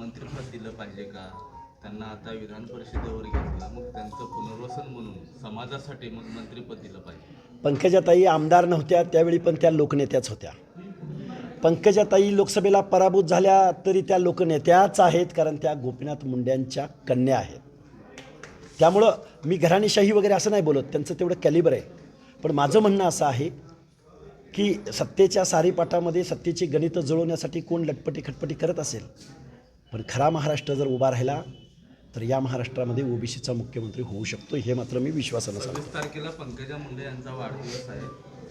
मंत्रिपद दिलं पाहिजे का? त्यांना आता विधान परिषदेवर घेतलं मग त्यांचं पुनर्वसन म्हणून समाजासाठी मग मंत्रिपद दिलं पाहिजे. पंकजाताई आमदार नव्हत्या त्यावेळी पण त्या लोकनेत्याच होत्या. पंकजाताई लोकसभेला पराभूत झाल्या तरी त्या लोकनेत्याच आहेत कारण त्या गोपीनाथ मुंड्यांच्या कन्या आहेत. त्यामुळं मी घराणेशाही वगैरे असं नाही बोलत त्यांचं तेवढं कॅलिबर आहे. पण माझं म्हणणं असं आहे की सत्तेच्या सारीपाटामध्ये सत्तेची गणितं जुळवण्यासाठी कोण लटपटी खटपटी करत असेल पण खरा महाराष्ट्र जर उभा राहिला तर या महाराष्ट्रामध्ये ओबीसीचा मुख्यमंत्री होऊ शकतो हे मात्र मी विश्वासानं सांगतो. तारखेला पंकजा मुंडे यांचा वाढदिवस आहे.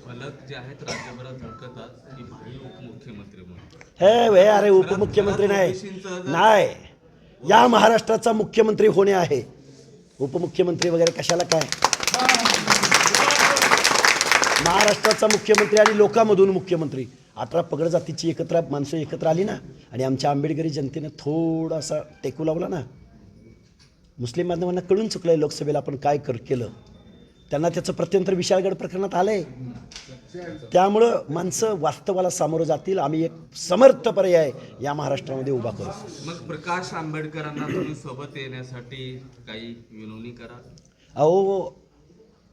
फलक जे आहेत राज्यभरात झळकतात की भावी उपमुख्यमंत्री म्हणून. हे वे अरे उपमुख्यमंत्री नाही. नाही. या महाराष्ट्राचा मुख्यमंत्री होणे आहे. उपमुख्यमंत्री वगैरे कशाला काय? महाराष्ट्राचा मुख्यमंत्री आणि लोकांमधून मुख्यमंत्री. अठरा पगड जातीची एकत्र माणसं एकत्र आली ना आणि आमच्या आंबेडकरी जनतेनं थोडासा टेकू लावला ना मुस्लिम बांधवांना कळून चुकलं आहे लोकसभेला आपण काय कर केलं. त्यांना त्याचं प्रत्यंतर विशाळगड प्रकरणात आलं आहे त्यामुळं माणसं वास्तवाला सामोरं जातील. आम्ही एक समर्थ पर्याय या महाराष्ट्रामध्ये उभा करू. मग प्रकाश आंबेडकरांना तुम्ही सोबत येण्यासाठी काही विनवणी करा. अहो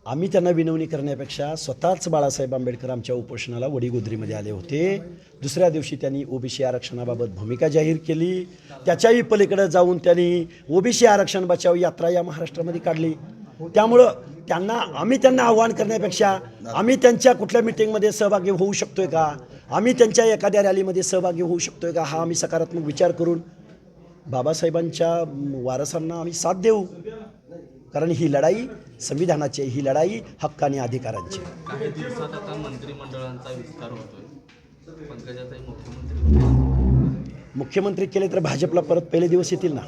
आम्ही त्यांना विनवणी करण्यापेक्षा स्वतःच बाळासाहेब आंबेडकर आमच्या उपोषणाला वडीगोद्रीमध्ये आले होते. दुसऱ्या दिवशी त्यांनी ओबीसी आरक्षणाबाबत भूमिका जाहीर केली. त्याच्याही पलीकडे जाऊन त्यांनी ओबीसी आरक्षण बचाव यात्रा या महाराष्ट्रामध्ये काढली. त्यामुळं त्यांना आम्ही त्यांना आव्हान करण्यापेक्षा आम्ही त्यांच्या कुठल्या मिटिंगमध्ये सहभागी होऊ शकतोय का? आम्ही त्यांच्या एखाद्या रॅलीमध्ये सहभागी होऊ शकतोय का? हा आम्ही सकारात्मक विचार करून बाबासाहेबांच्या वारसांना आम्ही साथ देऊ. कारण ही लढाई संविधानाची ही लढाई हक्क आणि अधिकारांची. आहे. काही दिवसात आता मंत्रिमंडळांचा विस्तार होतोय. पंकजाताई मुख्यमंत्री केले तर भाजपला परत पहिले दिवस येतील ना?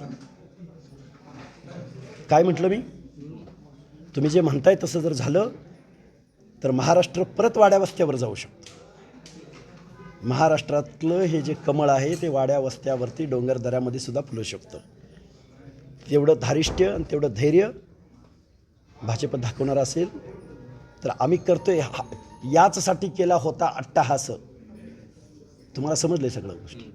काय म्हटलं मी? तुम्ही जे म्हणताय तसं जर झालं तर महाराष्ट्र परत वाड्या वस्त्यावर जाऊ शकतो. महाराष्ट्रातलं हे जे कमळ आहे ते वाड्या वस्त्यावरती डोंगर दऱ्यामध्ये सुद्धा फुलू शकतं. तेवढं धारिष्ट्य आणि तेवढं धैर्य भाजप दाखवणार असेल तर आम्ही करतोय हा याचसाठी केला होता अट्टाहास. तुम्हाला समजलं सगळं गोष्टी.